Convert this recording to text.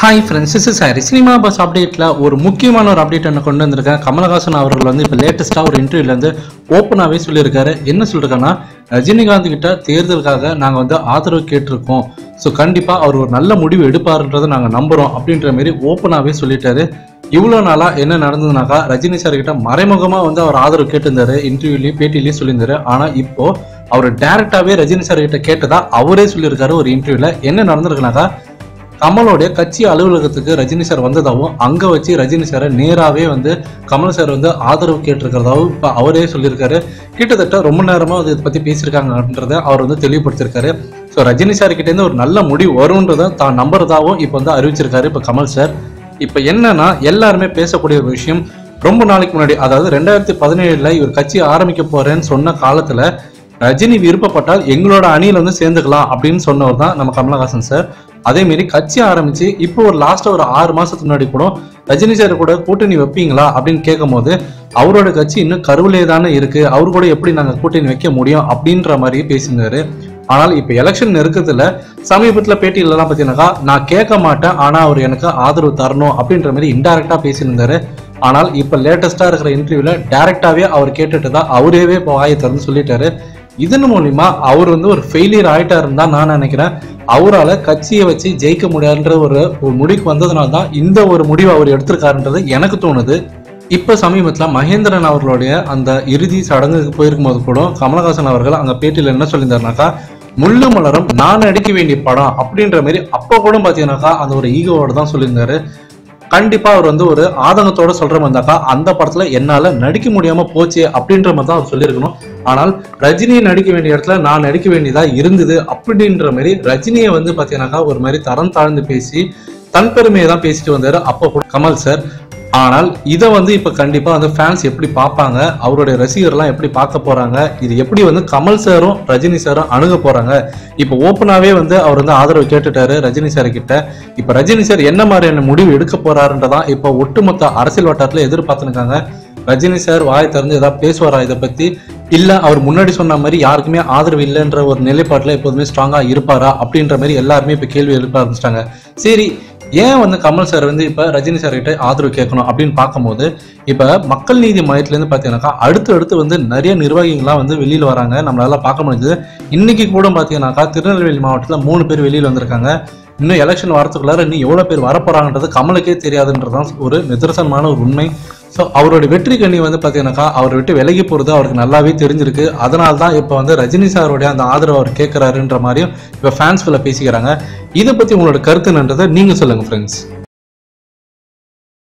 Hi friends is sorry cinema buzz அப்டேட்டில் ஒரு முக்கியமான ஒரு அப்டேட் என்ன கொண்டு வந்திருக்கேன். கமலஹாசன் அவர்கள் வந்து இப்போ லேட்டஸ்ட்டாக ஒரு இன்டர்வியூலேருந்து ஓப்பனாகவே சொல்லியிருக்காரு. என்ன சொல்லிருக்காங்கன்னா ரஜினிகாந்த் கிட்ட தேர்தலுக்காக நாங்கள் வந்து ஆதரவு கேட்டிருக்கோம். ஸோ கண்டிப்பாக அவர் ஒரு நல்ல முடிவு எடுப்பாருன்றதை நாங்கள் நம்புகிறோம் அப்படின்ற மாரி ஓப்பனாகவே சொல்லிட்டாரு. இவ்வளோ நாளாக என்ன நடந்ததுனாக்கா ரஜினி சார் கிட்ட மறைமுகமாக வந்து அவர் ஆதரவு கேட்டிருந்தாரு. இன்டர்வியூலேயும் பேட்டிலையும் சொல்லியிருந்தாரு. ஆனால் இப்போ அவர் டேரெக்டாகவே ரஜினி சார் கிட்ட கேட்டதா அவரே சொல்லியிருக்காரு ஒரு இன்டர்வியூவில் என்ன நடந்திருக்குனாக்கா கமலோடைய கட்சி அலுவலகத்துக்கு ரஜினி சார் வந்ததாகவும் அங்க வச்சு ரஜினி சாரை நேராகவே வந்து கமல் சார் வந்து ஆதரவு கேட்டிருக்கிறதாவும் இப்ப அவரே சொல்லியிருக்காரு. கிட்டத்தட்ட ரொம்ப நேரமா வந்து இதை பத்தி அப்படின்றத அவர் வந்து தெளிவுபடுத்திருக்காரு ஸோ ரஜினி சார் கிட்டேருந்து ஒரு நல்ல முடிவு வரும்ன்றதை தான் நம்புறதாகவும் இப்போ வந்து அறிவிச்சிருக்காரு இப்போ கமல் சார். இப்போ என்னன்னா எல்லாருமே பேசக்கூடிய ஒரு விஷயம் ரொம்ப நாளைக்கு முன்னாடி அதாவது ரெண்டாயிரத்தி பதினேழுல இவர் கட்சி ஆரம்பிக்க போறேன்னு சொன்ன காலத்துல ரஜினி விருப்பப்பட்டால் எங்களோட அணியில வந்து சேர்ந்துக்கலாம் அப்படின்னு சொன்னவர் தான் நம்ம கமலஹாசன் சார். அதே மாரி கட்சி ஆரம்பிச்சு இப்போ ஒரு லாஸ்ட் ஒரு ஆறு மாசத்துக்கு முன்னாடி கூட ரஜினி சார் கூட கூட்டணி வைப்பீங்களா அப்படின்னு கேட்கும்போது அவரோட கட்சி இன்னும் கருவிலே தானே இருக்கு அவர் கூட எப்படி நாங்க கூட்டணி வைக்க முடியும் அப்படின்ற மாதிரி பேசியிருந்தாரு. ஆனால் இப்போ எலெக்ஷன் நெருக்கத்துல சமீபத்துல பேட்டியிலலாம் பார்த்தீங்கன்னாக்கா நான் கேட்க மாட்டேன் ஆனா அவர் எனக்கு ஆதரவு தரணும் அப்படின்ற மாதிரி இன்டைரக்டா பேசியிருந்தாரு. ஆனால் இப்போ லேட்டஸ்டா இருக்கிற இன்டர்வியூல டைரக்டாவே அவர் கேட்டுட்டு தான் அவரேவே இப்போ வாயை திறந்து சொல்லிட்டாரு. இதன் மூலிமா அவர் வந்து ஒரு ஃபெயிலியர் ஆயிட்டாருன்னு தான் நான் நினைக்கிறேன். அவரால் கட்சியை வச்சு ஜெயிக்க முடியாதுன்ற ஒரு ஒரு முடிவுக்கு வந்ததுனால தான் இந்த ஒரு முடிவு அவர் எடுத்திருக்காருன்றது எனக்கு தோணுது. இப்போ சமீபத்தில் மகேந்திரன் அவர்களுடைய அந்த இறுதி சடங்குக்கு போயிருக்கும் போது கூட கமலஹாசன் அவர்கள் அங்கே பேட்டியில் என்ன சொல்லியிருந்தாருனாக்கா முள்ளு மலரும் நான் நடிக்க வேண்டிய படம் அப்படின்ற மாதிரி அப்போ கூட பார்த்தீங்கன்னாக்கா அந்த ஒரு ஈகோவோட தான் சொல்லியிருந்தாரு. கண்டிப்பாக அவர் வந்து ஒரு ஆதங்கத்தோட சொல்கிற மாதிரி இருந்தாக்கா அந்த படத்தில் என்னால் நடிக்க முடியாமல் போச்சு அப்படின்ற மாதிரி தான் அவர் சொல்லியிருக்கணும். ஆனால் ரஜினியை நடிக்க வேண்டிய இடத்துல நான் நடிக்க வேண்டியதா இருந்தது அப்படின்ற மாதிரி ரஜினியை வந்து பாத்தீங்கன்னாக்கா ஒரு மாதிரி தரம் தாழ்ந்து பேசி தன் பெருமையை தான் பேசிட்டு வந்தாரு. அப்போ கூட கமல் சார் ஆனால் இதை வந்து இப்போ கண்டிப்பாக வந்து ஃபேன்ஸ் எப்படி பார்ப்பாங்க? அவருடைய ரசிகர்லாம் எப்படி பார்க்க போகிறாங்க இது எப்படி வந்து கமல் சாரும் ரஜினி சாரும் அணுக போகிறாங்க இப்போ ஓப்பனாகவே வந்து அவர் வந்து ஆதரவு கேட்டுட்டாரு ரஜினி சார் கிட்ட. இப்போ ரஜினி சார் என்ன மாதிரியான முடிவு எடுக்க போறாருன்றதான் இப்போ ஒட்டுமொத்த அரசியல் வட்டாரத்தில் எதிர்பார்த்துருக்காங்க ரஜினி சார் வாய் திறந்து ஏதாவது பேசுவாரா இதை பத்தி? இல்ல அவர் முன்னாடி சொன்ன மாதிரி யாருக்குமே ஆதரவு இல்லைன்ற ஒரு நிலைப்பாட்டில் எப்போதுமே ஸ்ட்ராங்கா இருப்பாரா அப்படின்ற மாதிரி எல்லாருமே இப்போ கேள்வி எழுப்ப ஆரம்பிச்சிட்டாங்க. சரி ஏன் வந்து கமல் சார் வந்து இப்போ ரஜினி சார் கிட்ட ஆதரவு கேட்கணும் அப்படின்னு பார்க்கும்போது இப்போ மக்கள் நீதி மையத்துலேருந்து பார்த்தீங்கன்னாக்கா அடுத்து அடுத்து வந்து நிறைய நிர்வாகிகள்லாம் வந்து வெளியில் வராங்க. நம்மளால பார்க்க முடிஞ்சது. இன்னைக்கு கூட பார்த்தீங்கன்னாக்கா திருநெல்வேலி மாவட்டத்தில் மூணு பேர் வெளியில் வந்திருக்காங்க. இன்னும் எலெக்ஷன் வரத்துக்குள்ளார இன்னும் எவ்வளோ பேர் வரப்போறாங்கன்றது கமலுக்கே தெரியாதுன்றதான் ஒரு நிதர்சனமான ஒரு உண்மை. ஸோ அவருடைய வெற்றி கண்ணி வந்து பார்த்தீங்கன்னாக்கா அவர் விட்டு விலகி போகிறது அவருக்கு நல்லாவே தெரிஞ்சிருக்கு. அதனால தான் இப்போ வந்து ரஜினி சாருடைய அந்த ஆதரவு அவர் கேட்குறாருன்ற மாதிரியும் இப்போ ஃபேன்ஸ்குள்ளே பேசிக்கிறாங்க. இதை பற்றி உங்களோட கருத்துன்றதை நீங்கள் சொல்லுங்கள் ஃப்ரெண்ட்ஸ்